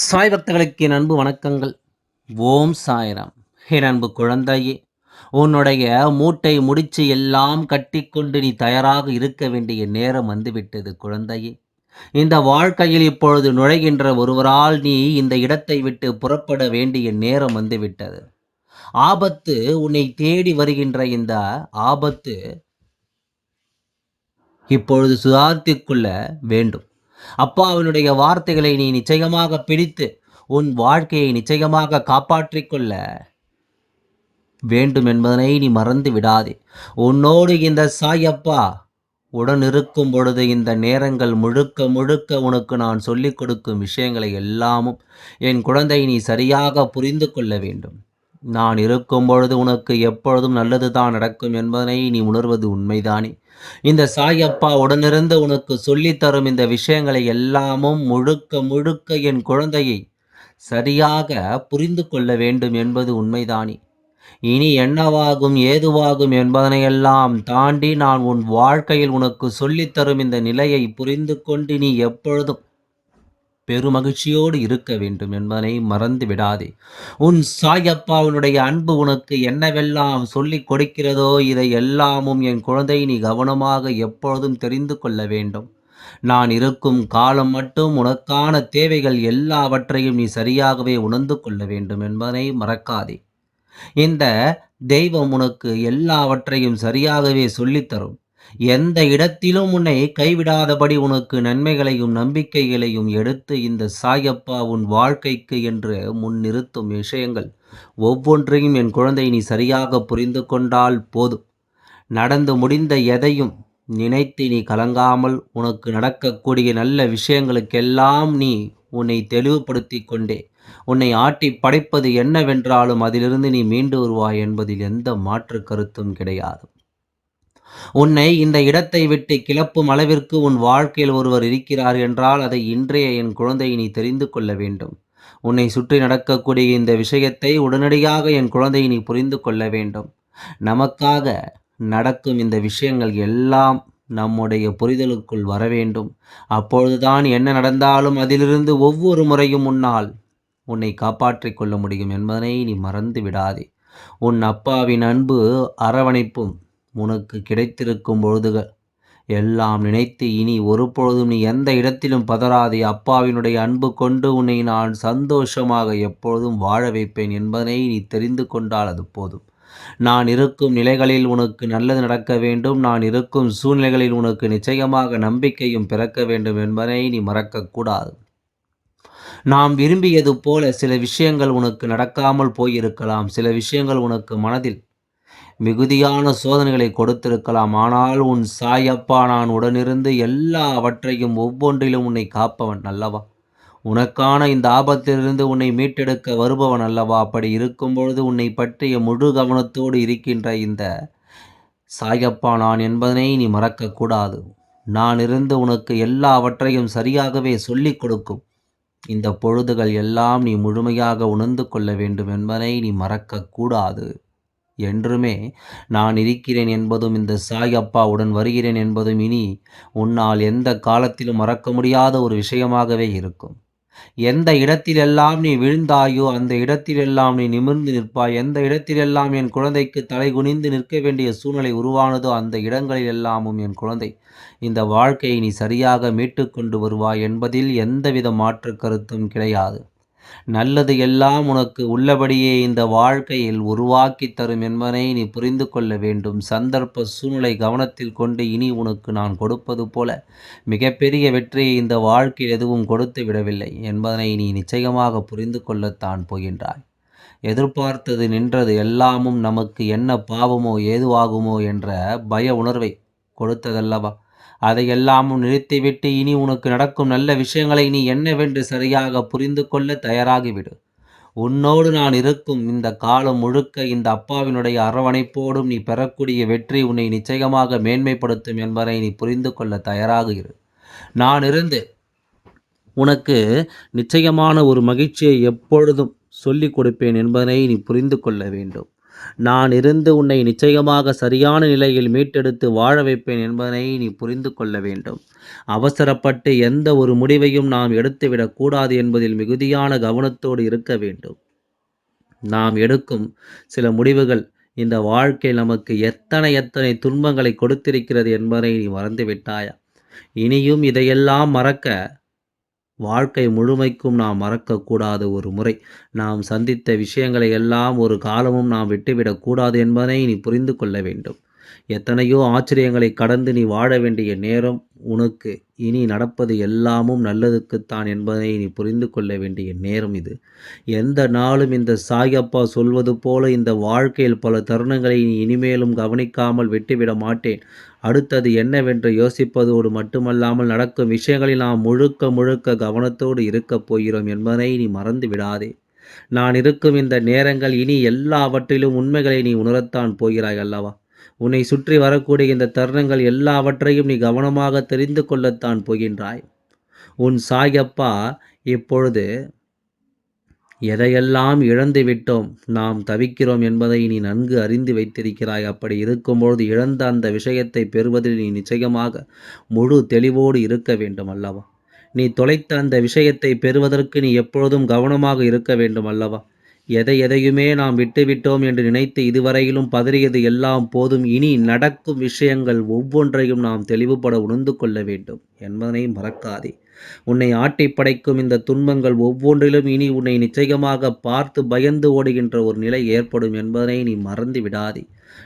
சாய் பக்தர்களுக்கு என் அன்பு வணக்கங்கள். ஓம் சாய்ராம். என் அன்பு குழந்தையே உன்னுடைய மூட்டை முடிச்சு எல்லாம் கட்டிக்கொண்டு நீ தயாராக இருக்க வேண்டிய நேரம் வந்துவிட்டது குழந்தையே. இந்த வாழ்க்கையில் இப்பொழுது நுழைகின்ற ஒருவரால் நீ இந்த இடத்தை விட்டு புறப்பட வேண்டிய நேரம் வந்துவிட்டது. ஆபத்து உன்னை தேடி வருகின்ற இந்த ஆபத்து இப்பொழுது சுதாரித்துக்கொள்ள வேண்டும். அப்பாவினுடைய வார்த்தைகளை நீ நிச்சயமாக பிடித்து உன் வாழ்க்கையை நிச்சயமாக காப்பாற்றிக் கொள்ள வேண்டும் என்பதனை நீ மறந்து விடாதே. உன்னோடு இந்த சாயப்பா உடன் இருக்கும் பொழுது இந்த நேரங்கள் முழுக்க முழுக்க உனக்கு நான் சொல்லிக் கொடுக்கும் விஷயங்களை எல்லாமும் என் குழந்தை நீ சரியாக புரிந்து கொள்ள வேண்டும். நான் இருக்கும் பொழுது உனக்கு எப்பொழுதும் நல்லது தான் நடக்கும் என்பதனை நீ உணர்வது உண்மைதானே. இந்த சாயப்பா உடனிருந்து உனக்கு சொல்லித்தரும் இந்த விஷயங்களை எல்லாமும் முழுக்க முழுக்க என் குழந்தையை சரியாக புரிந்து கொள்ள வேண்டும் என்பது உண்மைதானே. இனி என்னவாகும் ஏதுவாகும் என்பதனையெல்லாம் தாண்டி நான் உன் வாழ்க்கையில் உனக்கு சொல்லித்தரும் இந்த நிலையை புரிந்து கொண்டு நீ எப்பொழுதும் பெருமகிழ்ச்சியோடு இருக்க வேண்டும் என்பதனை மறந்து விடாதே. உன் சாயப்பாவினுடைய அன்பு உனக்கு என்னவெல்லாம் சொல்லிக் கொடுக்கிறதோ இதை எல்லாமும் என் குழந்தை நீ கவனமாக எப்பொழுதும் தெரிந்து கொள்ள வேண்டும். நான் இருக்கும் காலம் மட்டும் உனக்கான தேவைகள் எல்லாவற்றையும் நீ சரியாகவே உணர்ந்து கொள்ள வேண்டும் என்பதனை மறக்காதே. இந்த தெய்வம் உனக்கு எல்லாவற்றையும் சரியாகவே சொல்லித்தரும். எந்த இடத்திலும் உன்னை கைவிடாதபடி உனக்கு நன்மைகளையும் நம்பிக்கைகளையும் எடுத்து இந்த சாயப்பா உன் வாழ்க்கைக்கு என்று முன் நிறுத்தும் விஷயங்கள் ஒவ்வொன்றையும் என் குழந்தை நீ சரியாக புரிந்து கொண்டால் போதும். நடந்து முடிந்த எதையும் நினைத்து நீ கலங்காமல் உனக்கு நடக்கக்கூடிய நல்ல விஷயங்களுக்கெல்லாம் நீ உன்னை தெளிவுபடுத்தி கொண்டே. உன்னை ஆட்டி படைப்பது என்னவென்றாலும் அதிலிருந்து நீ மீண்டு வருவாய் என்பதில் எந்த மாற்று கருத்தும் கிடையாது. உன்னை இந்த இடத்தை விட்டு கிளப்பும் அளவிற்கு உன் வாழ்க்கையில் ஒருவர் இருக்கிறார் என்றால் அதை இன்றைய என் குழந்தை நீ தெரிந்து கொள்ள வேண்டும். உன்னை சுற்றி நடக்கக்கூடிய இந்த விஷயத்தை உடனடியாக என் குழந்தை நீ புரிந்து கொள்ள வேண்டும். நமக்காக நடக்கும் இந்த விஷயங்கள் எல்லாம் நம்முடைய புரிதலுக்குள் வர வேண்டும். அப்பொழுதுதான் என்ன நடந்தாலும் அதிலிருந்து ஒவ்வொரு முறையும் உன்னால் உன்னை காப்பாற்றிக் கொள்ள முடியும் என்பதனை நீ மறந்து விடாதே. உன் அப்பாவின் அன்பு அரவணைப்பும் உனக்கு கிடைத்திருக்கும் பொழுதுகள். எல்லாம் நினைத்து இனி ஒருபொழுதும் நீ எந்த இடத்திலும் பதறாதே. அப்பாவினுடைய அன்பு கொண்டு உன்னை நான் சந்தோஷமாக எப்பொழுதும் வாழ வைப்பேன் என்பதனை நீ தெரிந்து கொண்டால் அது போதும். நான் இருக்கும் நிலைகளில் உனக்கு நல்லது நடக்க வேண்டும். நான் இருக்கும் சூழ்நிலைகளில் உனக்கு நிச்சயமாக நம்பிக்கையும் பிறக்க வேண்டும் என்பதை நீ மறக்கக்கூடாது நாம் விரும்பியது போல சில விஷயங்கள் உனக்கு நடக்காமல் போயிருக்கலாம். சில விஷயங்கள் உனக்கு மனதில் மிகுதியான சோதனைகளை கொடுத்திருக்கலாம். ஆனால் உன் சாயப்பா நான் உடனிருந்து எல்லாவற்றையும் ஒவ்வொன்றிலும் உன்னை காப்பவன் அல்லவா? உனக்கான இந்த ஆபத்திலிருந்து உன்னை மீட்டெடுக்க வருபவன் அல்லவா? அப்படி இருக்கும் பொழுது உன்னை பற்றிய முழு கவனத்தோடு இருக்கின்ற இந்த சாயப்பா நான் என்பதனை நீ மறக்கக்கூடாது நான் இருந்து உனக்கு எல்லாவற்றையும் சரியாகவே சொல்லிக் கொடுக்கும். இந்த பொழுதுகள் எல்லாம் நீ முழுமையாக உணர்ந்து கொள்ள வேண்டும் என்பதை நீ மறக்கக்கூடாது என்றுமே நான் இருக்கிறேன் என்பதும் இந்த சாய் அப்பாவுடன் வருகிறேன் என்பதும் இனி உன்னால் எந்த காலத்திலும் மறக்க முடியாத ஒரு விஷயமாகவே இருக்கும். எந்த இடத்திலெல்லாம் நீ விழுந்தாயோ அந்த இடத்திலெல்லாம் நீ நிமிர்ந்து நிற்பாய். எந்த இடத்திலெல்லாம் என் குழந்தைக்கு தலை குனிந்து நிற்க வேண்டிய சூழ்நிலை உருவானதோ அந்த இடங்களில் எல்லாமும் என் குழந்தை இந்த வாழ்க்கையை நீ சரியாக மீட்டு கொண்டு வருவாய் என்பதில் எந்தவித மாற்று கருத்தும் கிடையாது. நல்லது எல்லாம் உனக்கு உள்ளபடியே இந்த வாழ்க்கையில் உருவாக்கி தரும் என்பதை நீ புரிந்து கொள்ள வேண்டும். சந்தர்ப்ப சூழ்நிலை கவனத்தில் கொண்டு இனி உனக்கு நான் கொடுப்பது போல மிகப்பெரிய வெற்றியை இந்த வாழ்க்கையில் எதுவும் கொடுத்து விடவில்லை என்பதனை நீ நிச்சயமாக புரிந்து கொள்ளத்தான் போகின்றாய். எதிர்பார்த்தது நின்றது எல்லாமும் நமக்கு என்ன பாவமோ ஏதுவாகுமோ என்ற பய உணர்வை கொடுத்ததல்லவா? அதையெல்லாம் நிறுத்திவிட்டு இனி உனக்கு நடக்கும் நல்ல விஷயங்களை நீ என்னவென்று சரியாக புரிந்து கொள்ள தயாராகிவிடு. உன்னோடு நான் இருக்கும் இந்த காலம் முழுக்க இந்த அப்பாவினுடைய அரவணைப்போடும் நீ பெறக்கூடிய வெற்றி உன்னை நிச்சயமாக மேன்மைப்படுத்தும் என்பதை நீ புரிந்து கொள்ள தயாராக இரு நான் இருந்து உனக்கு நிச்சயமான ஒரு மகிழ்ச்சியை எப்பொழுதும் சொல்லிக் கொடுப்பேன் என்பதனை நீ புரிந்து கொள்ள வேண்டும். நான் இருந்து உன்னை நிச்சயமாக சரியான நிலையில் மீட்டெடுத்து வாழ வைப்பேன் என்பதனை நீ புரிந்து கொள்ள வேண்டும். அவசரப்பட்டு எந்த ஒரு முடிவையும் நாம் எடுத்துவிடக்கூடாது என்பதில் மிகுதியான கவனத்தோடு இருக்க வேண்டும். நாம் எடுக்கும் சில முடிவுகள் இந்த வாழ்க்கை நமக்கு எத்தனை எத்தனை துன்பங்களை கொடுத்திருக்கிறது என்பதை நீ மறந்துவிட்டாயா? இனியும் இதையெல்லாம் மறக்க வாழ்க்கை முழுமைக்கும் நாம் மறக்கக்கூடாத ஒரு முறை. நாம் சந்தித்த விஷயங்களை எல்லாம் ஒரு காலமும் நாம் விட்டுவிடக்கூடாது என்பதை நீ புரிந்து கொள்ள வேண்டும். எத்தனையோ ஆச்சரியங்களை கடந்து நீ வாழ வேண்டிய நேரம் உனக்கு. இனி நடப்பது எல்லாமும் நல்லதுக்குத்தான் என்பதை நீ புரிந்து கொள்ள வேண்டிய நேரம் இது. எந்த நாளும் இந்த சாயப்பா சொல்வது போல இந்த வாழ்க்கையில் பல தருணங்களை நீ இனிமேலும் கவனிக்காமல் விட்டுவிட மாட்டேன். அடுத்தது என்னவென்று யோசிப்பதோடு மட்டுமல்லாமல் நடக்கும் விஷயங்களில் நாம் முழுக்க முழுக்க கவனத்தோடு இருக்கப் போகிறோம் என்பதை நீ மறந்து விடாதே. நான் இருக்கும் இந்த நேரங்கள் இனி எல்லாவற்றிலும் உண்மைகளை நீ உணரத்தான் போகிறாய் அல்லவா? உன்னை சுற்றி வரக்கூடிய இந்த தருணங்கள் எல்லாவற்றையும் நீ கவனமாக தெரிந்து கொள்ளத்தான் போகின்றாய். உன் சாயப்பா இப்பொழுது எதையெல்லாம் இழந்து விட்டோம் நாம் தவிக்கிறோம் என்பதை நீ நன்கு அறிந்து வைத்திருக்கிறாய். அப்படி இருக்கும்பொழுது இழந்த அந்த விஷயத்தை பெறுவதில் நீ நிச்சயமாக முழு தெளிவோடு இருக்க வேண்டும் அல்லவா? நீ தொலைத்த அந்த விஷயத்தை பெறுவதற்கு நீ எப்பொழுதும் கவனமாக இருக்க வேண்டும் அல்லவா? எதை எதையுமே நாம் விட்டுவிட்டோம் என்று நினைத்து இதுவரையிலும் பதறியது எல்லாம் போதும். இனி நடக்கும் விஷயங்கள் ஒவ்வொன்றையும் நாம் தெளிவுபட உணர்ந்து கொள்ள வேண்டும். என்பதனை மறக்காதே. உன்னை ஆட்டி படைக்கும் இந்த துன்பங்கள் ஒவ்வொன்றிலும் இனி உன்னை நிச்சயமாக பார்த்து பயந்து ஓடுகின்ற ஒரு நிலை ஏற்படும் என்பதனை நீ மறந்து விடாதே.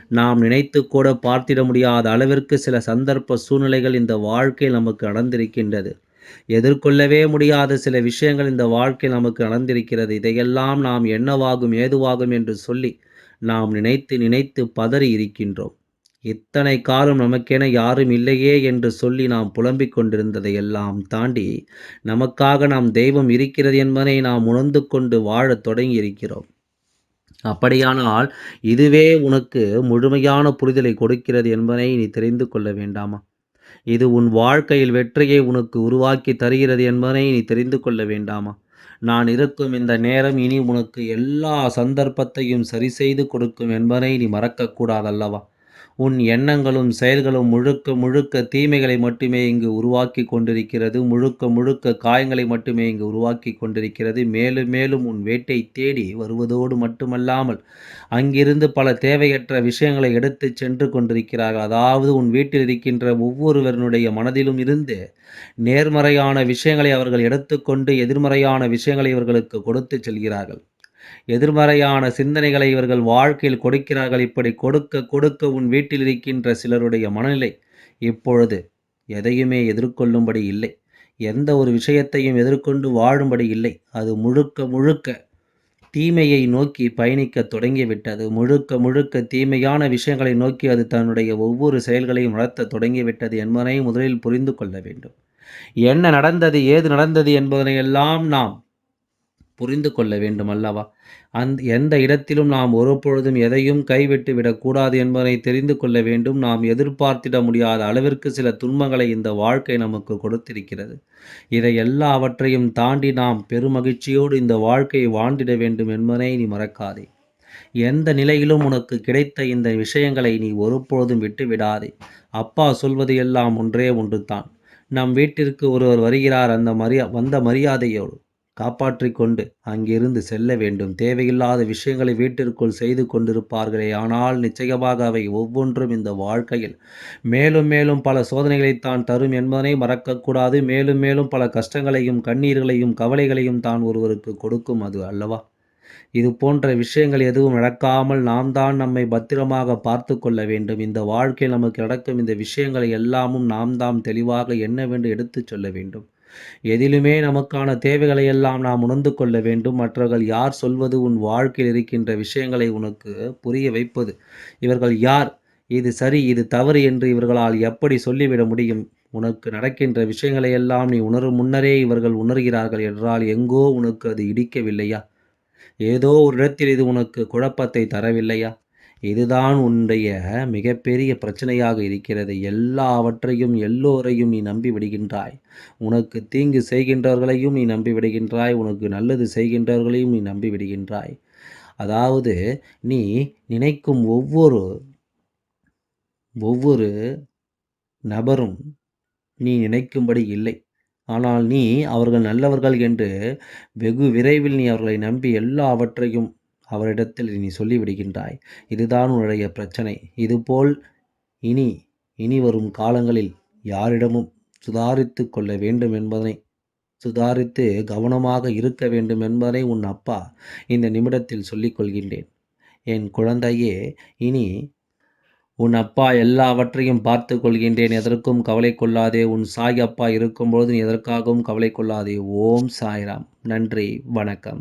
நாம் நினைத்து கூட பார்த்திட முடியாத அளவிற்கு சில சந்தர்ப்ப சூழ்நிலைகள் இந்த வாழ்க்கையில் நமக்கு நடந்திருக்கின்றது. எதிர்கொள்ளவே முடியாத சில விஷயங்கள் இந்த வாழ்க்கையில் நமக்கு நடந்திருக்கிறது. இதையெல்லாம் நாம் என்னவாகும் ஏதுவாகும் என்று சொல்லி நாம் நினைத்து நினைத்து பதறி இருக்கின்றோம். இத்தனை காலம் நமக்கென யாரும் இல்லையே என்று சொல்லி நாம் புலம்பிக் கொண்டிருந்ததை எல்லாம் தாண்டி நமக்காக நாம் தெய்வம் இருக்கிறது என்பதை நாம் உணர்ந்து கொண்டு வாழத் தொடங்கி இருக்கிறோம். அப்படியானால் இதுவே உனக்கு முழுமையான புரிதலை கொடுக்கிறது என்பதை நீ தெரிந்து கொள்ள வேண்டாமா? இது உன் வாழ்க்கையில் வெற்றியை உனக்கு உருவாக்கி தருகிறது என்பதை நீ தெரிந்து கொள்ள வேண்டாமா? நான் இருக்கும் இந்த நேரம் இனி உனக்கு எல்லா சந்தர்ப்பத்தையும் சரி செய்து கொடுக்கும் என்பதை நீ மறக்கக்கூடாதல்லவா? உன் எண்ணங்களும் செயல்களும் முழுக்க முழுக்க தீமைகளை மட்டுமே இங்கு உருவாக்கி கொண்டிருக்கிறது. முழுக்க முழுக்க காயங்களை மட்டுமே இங்கு உருவாக்கி கொண்டிருக்கிறது. மேலும் மேலும் உன் வேட்டை தேடி வருவதோடு மட்டுமல்லாமல் அங்கிருந்து பல தேவையற்ற விஷயங்களை எடுத்து சென்று கொண்டிருக்கிறார்கள். அதாவது உன் வீட்டில் இருக்கின்ற ஒவ்வொருவருடைய மனதிலும் இருந்து நேர்மறையான விஷயங்களை அவர்கள் எடுத்துக்கொண்டு எதிர்மறையான விஷயங்களை இவர்களுக்கு கொடுத்து செல்கிறார்கள். எதிர்மறையான சிந்தனைகளை இவர்கள் வாழ்க்கையில் கொடுக்கிறார்கள். இப்படி கொடுக்க கொடுக்க உன் வீட்டில் இருக்கின்ற சிலருடைய மனநிலை இப்பொழுது எதையுமே எதிர்கொள்ளும்படி இல்லை. எந்த ஒரு விஷயத்தையும் எதிர்கொண்டு வாழும்படி இல்லை. அது முழுக்க முழுக்க தீமையை நோக்கி பயணிக்க தொடங்கிவிட்டது. முழுக்க முழுக்க தீமையான விஷயங்களை நோக்கி அது தன்னுடைய ஒவ்வொரு செயல்களையும் வளர்த்த தொடங்கிவிட்டது என்பதனை முதலில் புரிந்து கொள்ள வேண்டும். என்ன நடந்தது ஏது நடந்தது என்பதனை எல்லாம் நாம் புரிந்து கொள்ள வேண்டும் அல்லவா? அந் எந்த இடத்திலும் நாம் ஒருபொழுதும் எதையும் கைவிட்டு விடக்கூடாது என்பதை தெரிந்து கொள்ள வேண்டும். நாம் எதிர்பார்த்திட முடியாத அளவிற்கு சில துன்பங்களை இந்த வாழ்க்கை நமக்கு கொடுத்திருக்கிறது. இதை எல்லாவற்றையும் தாண்டி நாம் பெருமகிழ்ச்சியோடு இந்த வாழ்க்கையை வாழ்ந்திட வேண்டும் என்பதை நீ மறக்காதே. எந்த நிலையிலும் உனக்கு கிடைத்த இந்த விஷயங்களை நீ ஒருபொழுதும் விட்டு விடாதே. அப்பா சொல்வது எல்லாம் ஒன்றே ஒன்று தான் நம் வீட்டிற்கு ஒருவர் வருகிறார் அந்த மரியா வந்த மரியாதையோடு. காப்பாற்றிக் கொண்டு அங்கிருந்து செல்ல வேண்டும். தேவையில்லாத விஷயங்களை வீட்டிற்குள் செய்து கொண்டிருப்பார்களே. ஆனால் நிச்சயமாக அவை ஒவ்வொன்றும் இந்த வாழ்க்கையில் மேலும் மேலும் பல சோதனைகளை தான் தரும் என்பதனை மறக்கக்கூடாது. மேலும் மேலும் பல கஷ்டங்களையும் கண்ணீர்களையும் கவலைகளையும் தான் ஒருவருக்கு கொடுக்கும் அது அல்லவா? இது போன்ற விஷயங்கள் எதுவும் நடக்காமல் நாம் தான் நம்மை பத்திரமாக பார்த்து கொள்ள வேண்டும். இந்த வாழ்க்கையில் நமக்கு நடக்கும் இந்த விஷயங்களை எல்லாமும் நாம் தாம் தெளிவாக என்னவென்று எடுத்துச் சொல்ல வேண்டும். எதிலுமே நமக்கான தேவைகளை எல்லாம் நாம் உணர்ந்து கொள்ள வேண்டும். மற்றவர்கள் யார் சொல்வது உன் வாழ்க்கையில் இருக்கின்ற விஷயங்களை உனக்கு புரிய வைப்பது? இவர்கள் யார்? இது சரி இது தவறு என்று இவர்களால் எப்படி சொல்லிவிட முடியும்? உனக்கு நடக்கின்ற விஷயங்களை எல்லாம் நீ உணரும் முன்னரே இவர்கள் உணர்கிறார்கள் என்றால் எங்கோ உனக்கு அது இடிக்கவில்லையா? ஏதோ ஒரு இடத்தில் இது உனக்கு குழப்பத்தை தரவில்லையா? இதுதான் உன்னுடைய மிகப்பெரிய பிரச்சனையாக இருக்கிறது. எல்லாவற்றையும் எல்லோரையும் நீ நம்பி விடுகின்றாய். உனக்கு தீங்கு செய்கின்றவர்களையும் நீ நம்பி விடுகின்றாய். உனக்கு நல்லது செய்கின்றவர்களையும் நீ நம்பி விடுகின்றாய். அதாவது நீ நினைக்கும் ஒவ்வொரு ஒவ்வொரு நபரும் நீ நினைக்கும்படி இல்லை. ஆனால் நீ அவர்கள் நல்லவர்கள் என்று வெகு விரைவில் நீ அவர்களை நம்பி எல்லாவற்றையும் அவரிடத்தில் நீ சொல்லிவிடுகின்றாய் இதுதான் உன்னுடைய பிரச்சனை. இதுபோல் இனி இனி வரும் காலங்களில் யாரிடமும் சுதாரித்து கொள்ள வேண்டும் என்பதனை சுதாரித்து கவனமாக இருக்க வேண்டும் என்பதை உன் அப்பா இந்த நிமிடத்தில் சொல்லிக்கொள்கின்றேன் என் குழந்தையே இனி உன் அப்பா எல்லாவற்றையும் பார்த்து கொள்கின்றேன். எதற்கும் கவலை கொள்ளாதே. உன் சாய் அப்பா இருக்கும்பொழுது நீ எதற்காகவும் கவலை கொள்ளாதே. ஓம் சாய்ராம். நன்றி. வணக்கம்.